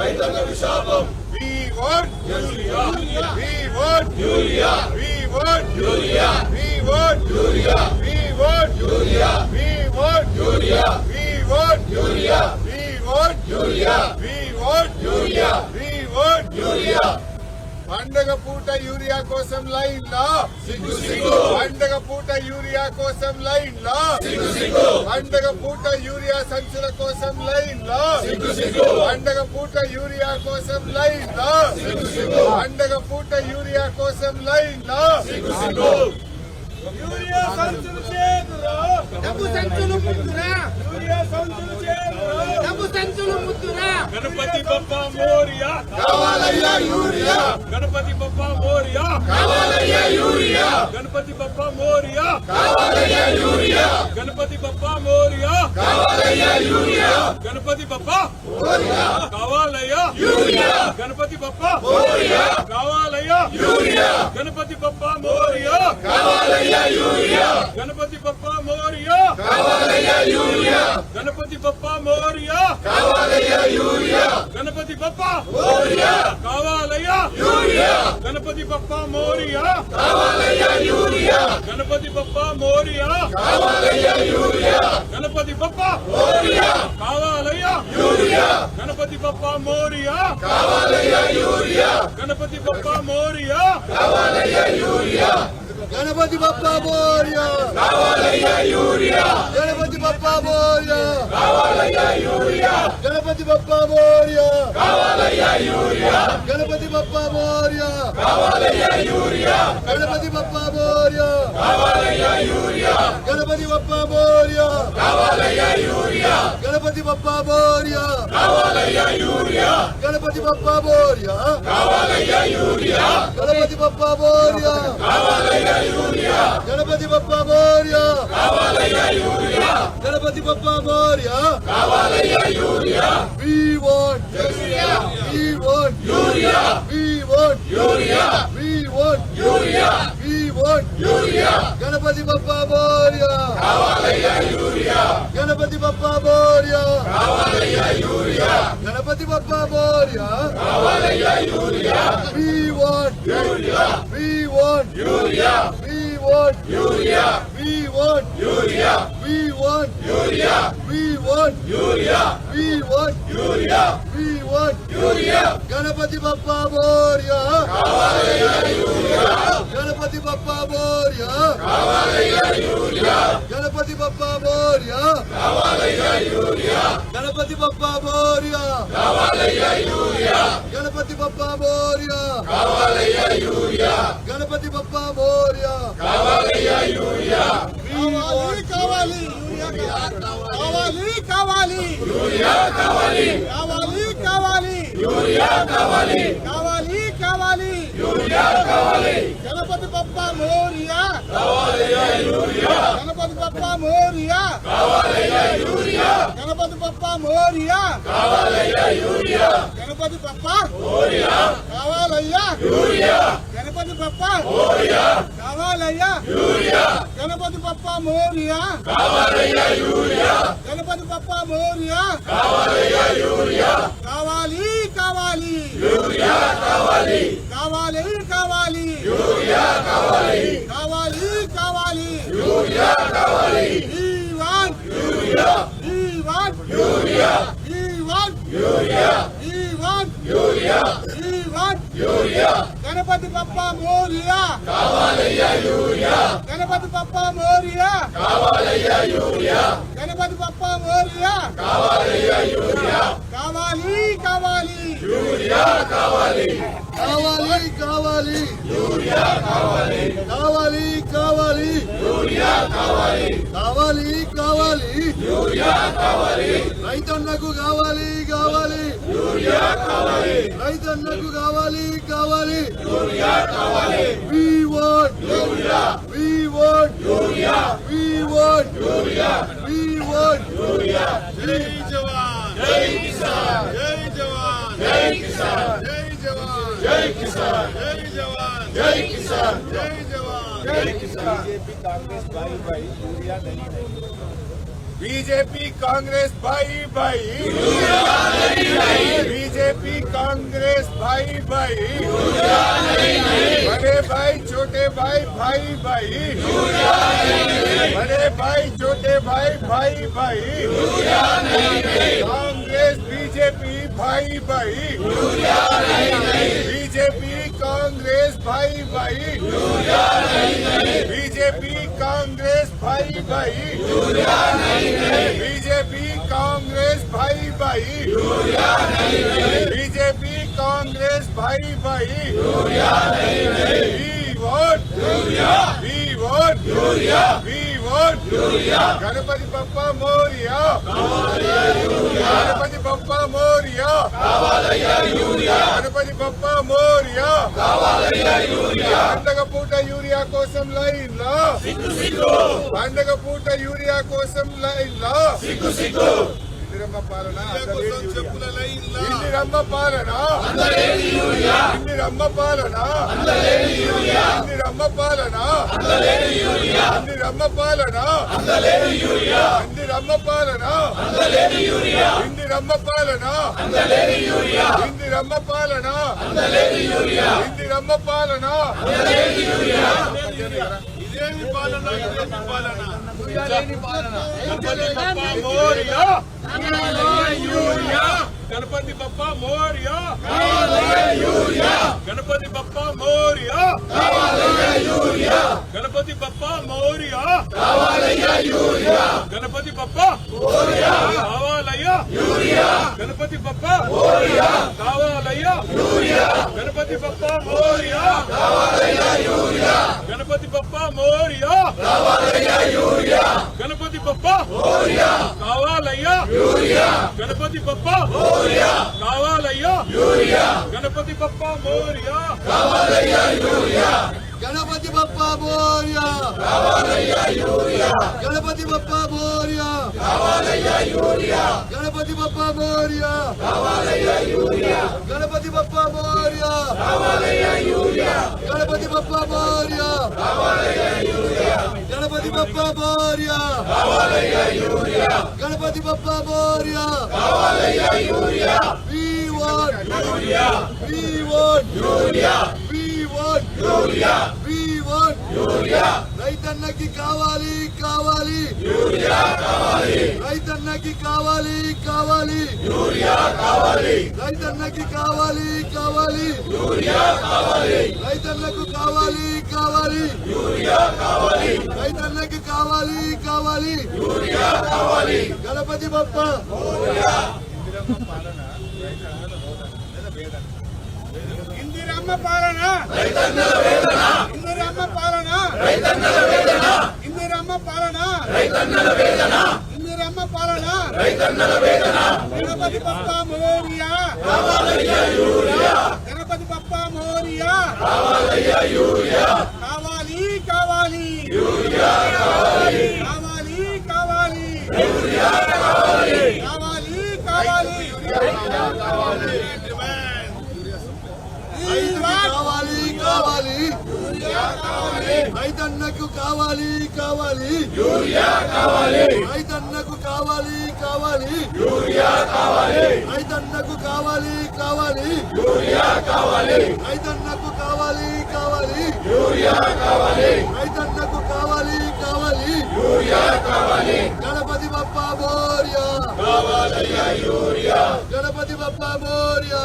రైతన్నకు శాపం We want urea We want urea We want urea We want urea We want urea We want urea We want urea We want urea We want urea We want urea పండగ పూట urea కోసం లైన్లా? పండగ పూట urea కోసం లైన్లా? పండగ పూట urea సంచుల కోసం లైన్లా? పండగ పూట యూరియా కోసం లైన్లా? పండగ పూట యూరియా కోసం లైన్లా? యూరియా సంచులు డబ్బు సంచులు ముద్దురా. డబ్బు సంచులు ముద్దురా. గణపతి బప్ప మోరియా. కావాలయ్యా యూరియా. గణపతి బప్ప మోరియా. కావాలయ్యా యూరియా. గణపతి బప్ప మోరియా. కావాలయ్యా యూరియా. గణపతి బప్ప మోరియా. కావాలయ్యా యూరియా. గణపతి బప్ప మోరియా. కావాలయ్యా. యూరియా. గణపతి బప్ప మోరియా. కావాలయ్యా. యూరియా. గణపతి బప్ప మోరియా. కావాలయ్యా యూరియా. గణపతి బప్ప మోరియా. కావాలయ్యా యూరియా గణపతి బప్ప మోరియా. కావాలయ్యా యూరియా గణపతి బప్ప మోరియా. కావాలయ్యా యూరియా. గణపతి బప్ప మోరియా. కావాలయ్యా యూరియా గణపతి బప్ప మోరియా. కావాలయ్యా యూరియా గణపతి బప్ప మోరియా. కావాలయ్యా యూరియా. గణపతి బప్ప మోరియా. కావాలయ్యా యూరియా గణపతి బప్ప మోరియా. కావాలయ్యా యూరియా ಗಣಪತಿ ಬಪ್ಪ ಮೋರ್ಯ ಗಣಪತಿ ಬಪ್ಪ ಮೋರ್ಯ ಗಣಪತಿ ಬಪ್ಪ ಮೋರ್ಯ ಗಣಪತಿ ಬಪ್ಪ ಮೋರ್ಯ ಗಣಪತಿ ಬಪ್ಪ ಮೋರ್ಯ గణపతి బప్ప మోరియా కావాలయ్యా యూరియా గణపతి బప్ప మోరియా కావాలయ్యా యూరియా గణపతి బప్ప మోరియా కావాలయ్యా యూరియా గణపతి బప్ప మోరియా కావాలయ్యా యూరియా గణపతి బప్ప మోరియా కావాలయ్యా యూరియా గణపతి బప్ప మోరియా కావాలయ్యా urea we want urea we want urea we want urea we want urea want urea Ganapati Bappa Morya కావాలయ్యా యూరియా గణపతి బప్పా మోరియా కావాలయ్యా యూరియా గణపతి బప్పా మోరియా కావాలయ్యా urea we want urea we want urea we want urea we want urea we want urea. We want urea. We want urea. We want urea. Ganapati Bappa Moria. Kavalaya urea. Ganapati Bappa Moria. Kavalaya urea. Ganapati Bappa Moria. Kavalaya urea. Ganapati Bappa Moria. Kavalaya urea. Ganapati Bappa Moria. Kavaleya urea. Ganapati Bappa Moria. Kavalaya urea. We want కావాలి కావాలి. కావాలి కావాలి. కావాలి కావాలి. కావాలి. కావాలి Ganapati Bappa Morya. Urea. Ganapati Bappa Morya. Urea. Ganapati Bappa Morya. Ganapati Bappa Morya. కావాలయ్యా. గణపతి బప్ప. కావాలయ్యా. గణపతి బప్ప మోరియా. గణపతి బప్ప మోరియా. కావాలి కావాలి. కావాలి. కావాలి కావాలి. కావాలి. కావాలి urea urea. Urea. Ganapati Bappa Morya. కావాలయ్యా యూరియా గణపతి బప్ప మోరియా. కావాలయ్యా యూరియా గణపతి బప్ప మోరియా. కావాలయ్యా యూరియా కావాలి కావాలి. యూరియా కావాలి కావాలి కావాలి యూరియా కావాలి. కావాలి కావాలి. యూరియా కావాలి. కావాలి కావాలి. యూరియా కావాలి. రైతన్నకు కావాలి కావాలి. యూరియా కావాలి. రైతన్నకు కావాలి కావాలి. యూరియా కావాలి. We want. Urea. We want. Urea. We want. Urea. We want. Urea. జై జవాన్ జై కిసాన్. జై జవాన్ జై కిసాన్. జై జవాన్ జై కిసాన్. జై జవాన్ జై కిసాన్. జై बीजेपी कांग्रेस भाई भाई। यूरिया नहीं नहीं बीजेपी भाई भाई। बड़े भाई, छोटे भाई भाई भाई। बड़े भाई, छोटे भाई भाई भाई। कांग्रेस, बीजेपी भाई भाई। बीजेपी कांग्रेस भाई भाई। बीजेपी कांग्रेस भाई भाई। बीजेपी कांग्रेस भाई भाई। बीजेपी कांग्रेस भाई भाई। We vote. We vote. We Ganapati Bappa Morya. Ganapati Bappa Morya. Ganapati Bappa Morya. పండగ పూట యూరియా కోసం లైన్లా. పండగ పూట యూరియా కోసం లైన్లా. రంగ పాలన ఇన్ని రంగ పాలన ఇన్ని రంగ పాలన ఇన్ని రంగ పాలన అన్ని రమ్మ పాలన అన్ని రమ్మ పాలన ఇంది రమ్మ పాలన ఇంది రమ్మ పాలన ఇంది రమ్మ పాలన ఇదేమి పాలన? ఇదేమి పాలన? Urea urea. గణపతి బప్ప మోర్య. గణపతి బప్ప మోర్య. గణపతి బప్ప మోరియా. గణపతి బప్ప కావాలయ్యా. గణపతి బప్ప కావాలయ్యా. గణపతి బప్ప మోరియా. గణపతి బప్ప మోరియా. గణపతి బప్ప కావాలయ్యా గణపతి బప్ప కావాలయ్యా. గణపతి బప్ప మోరియా. గణపతి బప్ప మోరియా. గణపతి బప్ప మోరియా. కావాలయ్యా యూరియా గణపతి బప్ప మోరియా కావాలయ్యా యూరియా గణపతి బప్ప మోరియా కావాలయ్యా యూరియా గణపతి బప్ప మోరియా కావాలయ్యా యూరియా గణపతి బప్ప మోరియా కావాలయ్యా యూరియా గణపతి బప్ప మోరియా కావాలయ్యా urea we want urea we want urea we want urea we want urea రైతన్నకి కావాలి కావాలి. రైతన్నకి కావాలి కావాలి. రైతన్నకి కావాలి కావాలి. రైతన్నకు కావాలి కావాలి. రైతన్నకి కావాలి కావాలి. గణపతి బప్ప ఇందిరమ్మ పాలన ఇందిరమ్మ పాలన ఇందిరమ్మ పాలన ఇందిరమ్మ పాలన గణపతి బప్ప మోరియా గణపతి బప్ప మోరియా కావాలి కావాలి కావాలి కావాలి కావాలి కావాలి కావాలి. కావాలి రైతన్నకు కావాలి కావాలి. రైతన్నకు కావాలి కావాలి. రైతన్నకు కావాలి కావాలి. రైతన్నకు కావాలి కావాలి. రైతన్నకు కావాలి కావాలి. గణపతి బప్ప కావాలయ్యా యూరియా బప్ప మోరియా.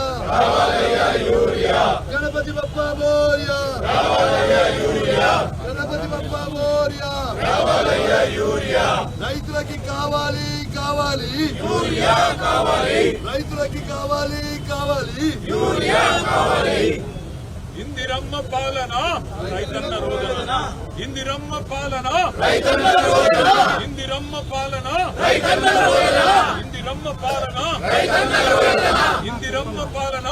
గణపతి బప్ప మోరియా. గణపతి బప్ప మోరియా. రైతులకి కావాలి కావాలి. రైతులకి కావాలి కావాలి. ఇందిరమ్మ పాలన రైతన్న రోజన ఇందిరమ్మ పాలన. రైతన్న రోజన ఇందిరమ్మ పాలన. రైతన్న రోజన ఇందిరమ్మ పాలన. రైతన్న రోజన ఇందిరమ్మ పాలన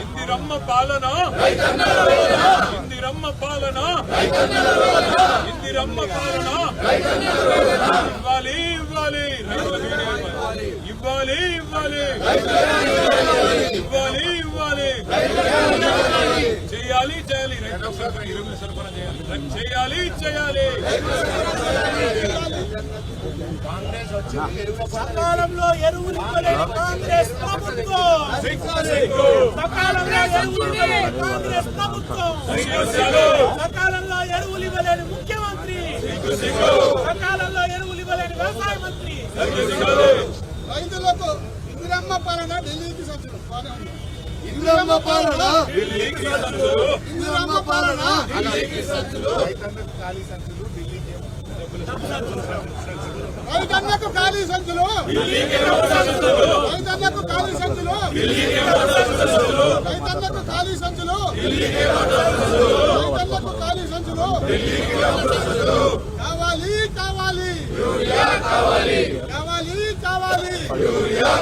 ఇందిరమ్మ పాలన ఇందిరమ్మ పాలన ఇందిరమ్మ పాలన ఇవ్వాలి ఇవ్వాలి రైతులకు ఇవ్వాలి ఇవ్వాలి ఇవ్వాలి ఇవ్వాలి చేయాలి చేయాలి. రైతు సరఫరా ఎరువులు సరఫరా చేయాలి. చేయాలి చేయాలి. సకాలంలో ఎరువులు ఇవ్వలేని కాంగ్రెస్ ప్రభుత్వం. సకాలంలో ఎరువులు ఇవ్వలేని కాంగ్రెస్ ప్రభుత్వం. సకాలంలో ఎరువులు ఇవ్వలేని ముఖ్యమంత్రి. సకాలంలో ఎరువులు ఇవ్వలేని వ్యవసాయ మంత్రి. రైతులకు ఇందిరమ్మ పాలన ఢిల్లీకి సంచులు. బాగానే. ఇందిరమ్మ పాలన. ఢిల్లీకి సంచులు ఇందిరమ్మ పాలన. ఢిల్లీకి సంచులు రైతన్నకు ఖాళీ సంచులు. ఢిల్లీకి రైతన్నకు ఖాళీ సంచులు. రైతన్నకు ఖాళీ సంచులు. రైతన్నకు ఖాళీ సంచులు. కావాలి కావాలి. కావాలి కావాలి. కావాలి. Urea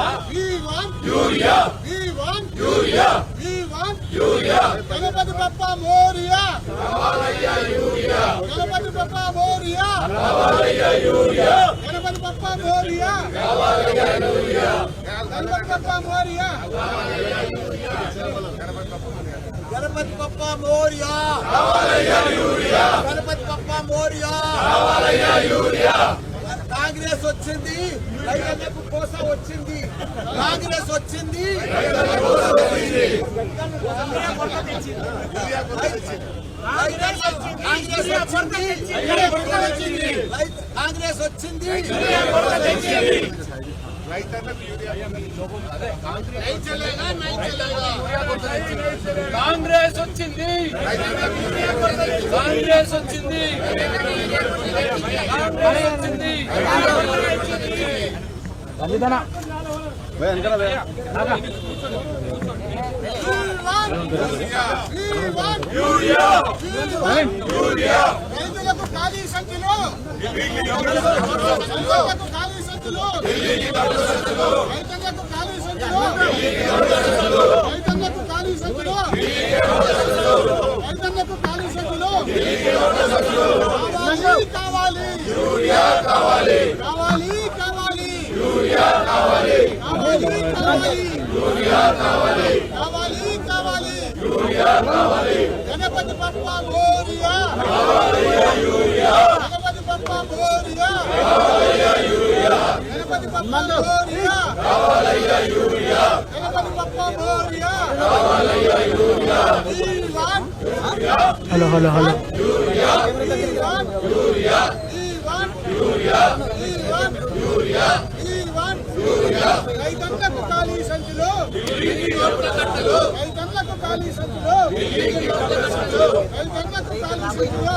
we want urea. We want urea. We want urea. Ganapati Bappa Morya రావాలయ్యా urea. Ganapati Bappa Morya రావాలయ్యా యూరియా. గణపతి బప్ప మోరియా రావాలయ్యా కాంగ్రెస్ వచ్చింది. రైతన్నకు కోస వచ్చింది. కాంగ్రెస్ వచ్చింది. కాంగ్రెస్ వచ్చింది. కాంగ్రెస్ వచ్చింది. కాంగ్రెస్ వచ్చింది. కాంగ్రెస్ వచ్చింది. కాంగ్రెస్ వచ్చింది. రైతులకు ఖాళీ సంఖ్యలో. సంచులు రైతులకు ఖాళీ సంచులు రైతులకు ఖాళీ సంచులు రైతులకు ఖాళీ సంచులు కావాలి యూరియా కావాలి. కావాలి కావాలి యూరియా కావాలి కావాలి కావాలి యూరియా కావాలి కావాలి కావాలి యూరియా కావాలి గణపతి పట్ల యూరియా కావాలి యూరియా హలో హలో హలో. రైతన్నకు ఖాళీ సంచులు రైతన్నకు ఖాళీ సంచులు రైతన్నకు ఖాళీ సంచులు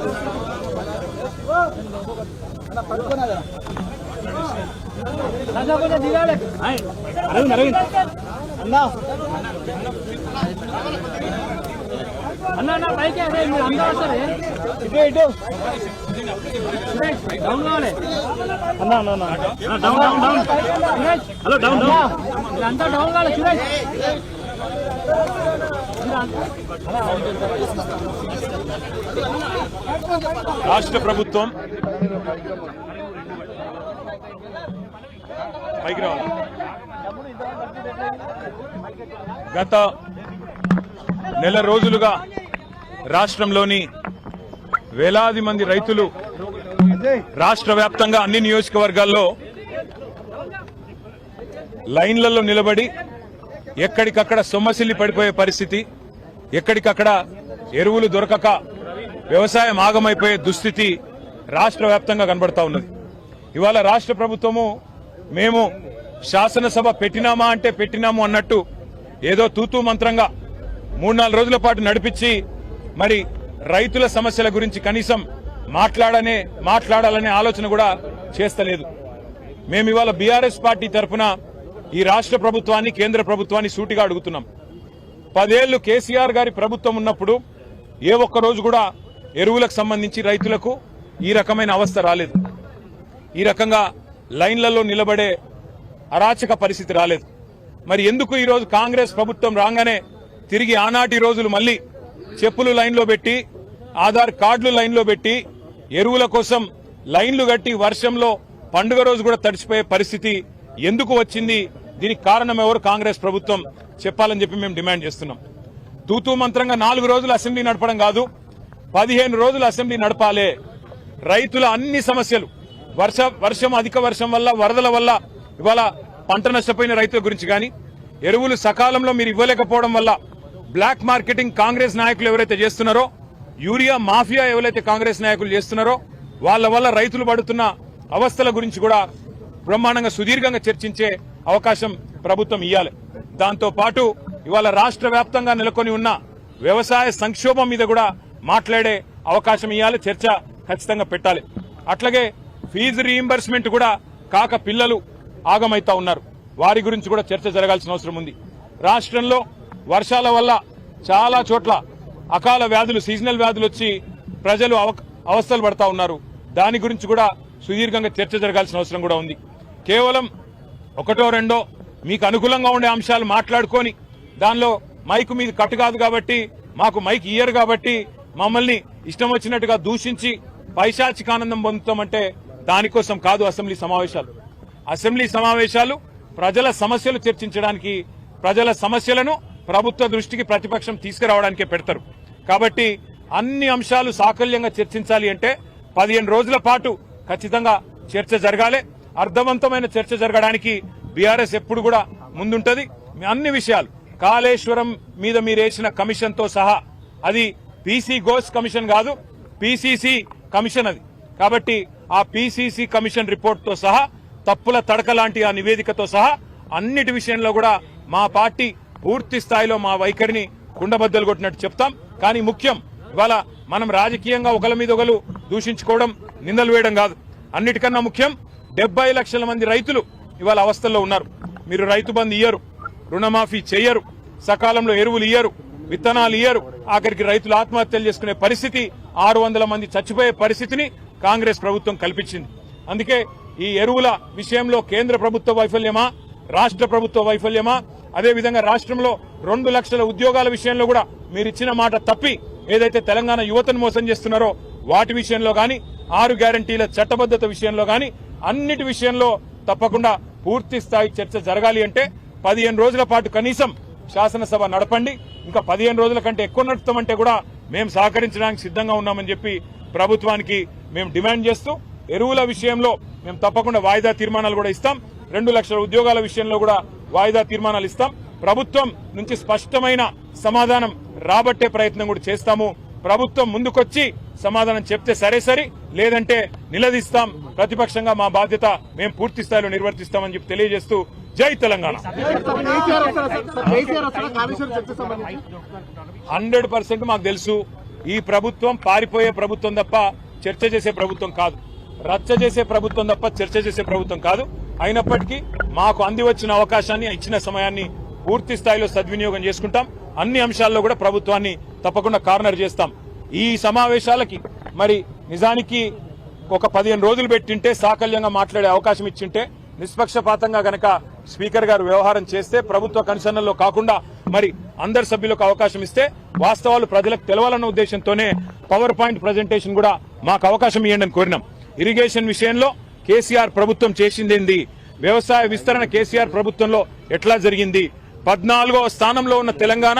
ఆశయాలను అన్న అన్న పైకి అదే మీరు అందరూ వస్తారు ఇటు ఇటు డౌన్ కావాలి down down down hello down down మీరంతా డౌన్ కావాలి సురేష్ రాష్ట్ర ప్రభుత్వం. పైకి రావాలి. గత నెల రోజులుగా రాష్ట్రంలోని వేలాది మంది రైతులు రాష్ట్ర వ్యాప్తంగా అన్ని నియోజకవర్గాల్లో లైన్లలో నిలబడి ఎక్కడికక్కడ సొమ్మసిల్లి పడిపోయే పరిస్థితి ఎక్కడికక్కడ ఎరువులు దొరకక వ్యవసాయం ఆగమైపోయే దుస్థితి రాష్ట్ర వ్యాప్తంగా కనబడతా ఉన్నది. ఇవాళ రాష్ట్ర ప్రభుత్వము మేము శాసనసభ పెట్టినామా అంటే పెట్టినాము అన్నట్టు ఏదో తూతూ మంత్రంగా మూడు నాలుగు రోజుల పాటు నడిపించి మరి రైతుల సమస్యల గురించి కనీసం మాట్లాడనే మాట్లాడాలనే ఆలోచన కూడా చేస్తలేదు. మేము ఇవాళ బీఆర్ఎస్ పార్టీ తరఫున ఈ రాష్ట్ర ప్రభుత్వాన్ని కేంద్ర ప్రభుత్వాన్ని సూటిగా అడుగుతున్నాం. పదేళ్ళు కేసీఆర్ గారి ప్రభుత్వం ఉన్నప్పుడు ఏ ఒక్క రోజు కూడా ఎరువులకు సంబంధించి రైతులకు ఈ రకమైన అవస్థ రాలేదు. ఈ రకంగా లైన్లలో నిలబడే అరాచక పరిస్థితి రాలేదు. మరి ఎందుకు ఈరోజు కాంగ్రెస్ ప్రభుత్వం రాగానే తిరిగి ఆనాటి రోజులు మళ్ళీ చెప్పులు లైన్లో పెట్టి ఆధార్ కార్డులు లైన్లో పెట్టి ఎరువుల కోసం లైన్లు కట్టి వర్షంలో పండుగ రోజు కూడా తడిచిపోయే పరిస్థితి ఎందుకు వచ్చింది? దీనికి కారణం ఎవరు? కాంగ్రెస్ ప్రభుత్వం చెప్పాలని చెప్పి మేము డిమాండ్ చేస్తున్నాం. తూతూ మంత్రంగా నాలుగు రోజులు అసెంబ్లీ నడపడం కాదు. పదిహేను రోజులు అసెంబ్లీ నడపాలే. రైతుల అన్ని సమస్యలు. వర్ష వర్షం అధిక వర్షం వల్ల వరదల వల్ల ఇవాళ పంట నష్టపోయిన రైతుల గురించి కానీ ఎరువులు సకాలంలో మీరు ఇవ్వలేకపోవడం వల్ల బ్లాక్ మార్కెటింగ్ కాంగ్రెస్ నాయకులు ఎవరైతే చేస్తున్నారో యూరియా మాఫియా ఎవరైతే కాంగ్రెస్ నాయకులు చేస్తున్నారో వాళ్ళ వల్ల రైతులు పడుతున్న అవస్థల గురించి కూడా బ్రహ్మాండంగా సుదీర్ఘంగా చర్చించే అవకాశం ప్రభుత్వం ఇవ్వాలి దాంతో పాటు ఇవాళ రాష్ట్ర వ్యాప్తంగా నెలకొని ఉన్న వ్యవసాయ సంక్షోభం మీద కూడా మాట్లాడే అవకాశం ఇవ్వాలి చర్చ ఖచ్చితంగా పెట్టాలి. అట్లాగే ఫీజు రీయింబర్స్మెంట్ కూడా కాక పిల్లలు ఆగమైతా ఉన్నారు. వారి గురించి కూడా చర్చ జరగాల్సిన అవసరం ఉంది. రాష్ట్రంలో వర్షాల వల్ల చాలా చోట్ల అకాల వ్యాధులు సీజనల్ వ్యాధులు వచ్చి ప్రజలు అవ- అవస్థలు పడతా ఉన్నారు. దాని గురించి కూడా సుదీర్ఘంగా చర్చ జరగాల్సిన అవసరం కూడా ఉంది. కేవలం ఒకటో రెండో మీకు అనుకూలంగా ఉండే అంశాలు మాట్లాడుకొని దానిలో మైక్ మీద కట్టు కాదు కాబట్టి మాకు మైక్ ఇయ్యరు కాబట్టి మమ్మల్ని ఇష్టం వచ్చినట్టుగా దూషించి పైశాచికానందం పొందుతామంటే దానికోసం కాదు అసెంబ్లీ సమావేశాలు. అసెంబ్లీ సమావేశాలు ప్రజల సమస్యలు చర్చించడానికి ప్రజల సమస్యలను ప్రభుత్వ దృష్టికి ప్రతిపక్షం తీసుకురావడానికే పెడతారు. కాబట్టి అన్ని అంశాలు సాకల్యంగా చర్చించాలి అంటే పదిహేను రోజుల పాటు ఖచ్చితంగా చర్చ జరగాలి. అర్థవంతమైన చర్చ జరగడానికి బీఆర్ఎస్ ఎప్పుడు కూడా ముందుంటది. అన్ని విషయాలు కాళేశ్వరం మీద మీరు వేసిన సహా అది పీసీ గోస్ కమిషన్ కాదు పీసీసీ కమిషన్ అది. కాబట్టి ఆ పీసీసీ కమిషన్ రిపోర్ట్తో సహా తప్పుల తడక లాంటి ఆ నివేదికతో సహా అన్నిటి విషయంలో కూడా మా పార్టీ పూర్తి స్థాయిలో మా వైఖరిని కుండబద్దలు కొట్టినట్టు చెప్తాం. కానీ ముఖ్యం ఇవాళ మనం రాజకీయంగా ఒకరి మీద ఒకరు దూషించుకోవడం నిందలు వేయడం కాదు. అన్నిటికన్నా ముఖ్యం డెబ్బై లక్షల మంది రైతులు ఇవాళ అవస్థల్లో ఉన్నారు. మీరు రైతు బంధు ఇయ్యరు రుణమాఫీ చేయరు సకాలంలో ఎరువులు ఇయ్యరు విత్తనాలు ఇయ్యరు. ఆఖరికి రైతులు ఆత్మహత్యలు చేసుకునే పరిస్థితి ఆరు వందల మంది చచ్చిపోయే పరిస్థితిని కాంగ్రెస్ ప్రభుత్వం కల్పించింది. అందుకే ఈ ఎరువుల విషయంలో కేంద్ర ప్రభుత్వ వైఫల్యమా రాష్ట్ర ప్రభుత్వ వైఫల్యమా? అదే విధంగా రాష్ట్రంలో రెండు లక్షల ఉద్యోగాల విషయంలో కూడా మీరు ఇచ్చిన మాట తప్పి ఏదైతే తెలంగాణ యువతను మోసం చేస్తున్నారో వాటి విషయంలో గాని ఆరు గ్యారంటీల చట్టబద్ధత విషయంలో గాని అన్నిటి విషయంలో తప్పకుండా పూర్తి స్థాయి చర్చ జరగాలి అంటే పదిహేను రోజుల పాటు కనీసం శాసనసభ నడపండి. ఇంకా పదిహేను రోజుల కంటే ఎక్కువ నడుపుతామంటే కూడా మేము సహకరించడానికి సిద్ధంగా ఉన్నామని చెప్పి ప్రభుత్వానికి మేము డిమాండ్ చేస్తూ ఎరువుల విషయంలో మేము తప్పకుండా వాయిదా తీర్మానాలు కూడా ఇస్తాం. రెండు లక్షల ఉద్యోగాల విషయంలో కూడా వాయిదా తీర్మానాలు ఇస్తాం. ప్రభుత్వం నుంచి స్పష్టమైన సమాధానం రాబట్టే ప్రయత్నం కూడా చేస్తాము. ప్రభుత్వం ముందుకొచ్చి సమాధానం చెప్తే సరే సరి లేదంటే నిలదీస్తాం. ప్రతిపక్షంగా మా బాధ్యత మేము పూర్తి స్థాయిలో నిర్వర్తిస్తామని చెప్పి తెలియజేస్తూ జై తెలంగాణ. హండ్రెడ్ పర్సెంట్ మాకు తెలుసు. ఈ ప్రభుత్వం పారిపోయే ప్రభుత్వం తప్ప చర్చ చేసే ప్రభుత్వం కాదు. రచ్చ చేసే ప్రభుత్వం తప్ప చర్చ చేసే ప్రభుత్వం కాదు. అయినప్పటికీ మాకు అంది వచ్చిన అవకాశాన్ని ఇచ్చిన సమయాన్ని పూర్తి స్థాయిలో సద్వినియోగం చేసుకుంటాం. అన్ని అంశాల్లో కూడా ప్రభుత్వాన్ని తప్పకుండా కార్నర్ చేస్తాం. ఈ సమావేశాలకి మరి నిజానికి ఒక పదిహేను రోజులు పెట్టింటే సాకల్యంగా మాట్లాడే అవకాశం ఇచ్చింటే నిష్పక్షపాతంగా గనక స్పీకర్ గారు వ్యవహారం చేస్తే ప్రభుత్వ కన్సర్నల్లో కాకుండా మరి అందరి సభ్యులకు అవకాశం ఇస్తే వాస్తవాలు ప్రజలకు తెలవాలన్న ఉద్దేశంతోనే పవర్ పాయింట్ ప్రజెంటేషన్ కూడా మాకు అవకాశం ఇవ్వండి కోరినాం. ఇరిగేషన్ విషయంలో కేసీఆర్ ప్రభుత్వం చేసిందేంది వ్యవసాయ విస్తరణ కేసీఆర్ ప్రభుత్వంలో ఎట్లా జరిగింది? పద్నాలుగో స్థానంలో ఉన్న తెలంగాణ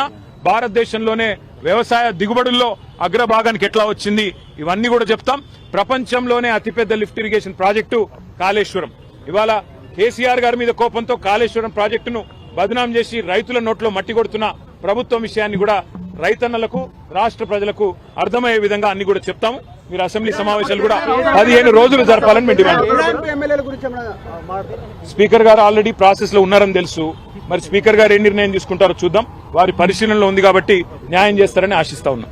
భారతదేశంలోనే వ్యవసాయ దిగుబడుల్లో అగ్రభాగానికి ఎట్లా వచ్చింది? ఇవన్నీ కూడా చెప్తాం. ప్రపంచంలోనే అతిపెద్ద లిఫ్ట్ ఇరిగేషన్ ప్రాజెక్టు కాళేశ్వరం. ఇవాళ కేసీఆర్ గారి మీద కోపంతో కాళేశ్వరం ప్రాజెక్టును బదనాం చేసి రైతుల నోట్లో మట్టి కొడుతున్న ప్రభుత్వం విషయాన్ని కూడా రైతన్నలకు రాష్ట్ర ప్రజలకు అర్థమయ్యే విధంగా అన్ని కూడా చెప్తాము. మీరు అసెంబ్లీ సమావేశాలు కూడా పదిహేను రోజులు జరపాలని మేము డిమాండ్. స్పీకర్ గారు ఆల్రెడీ ప్రాసెస్లో ఉన్నారని తెలుసు. మరి స్పీకర్ గారు ఏ నిర్ణయం తీసుకుంటారో చూద్దాం. వారి పరిశీలనలో ఉంది కాబట్టి న్యాయం చేస్తారని ఆశిస్తా ఉన్నాం.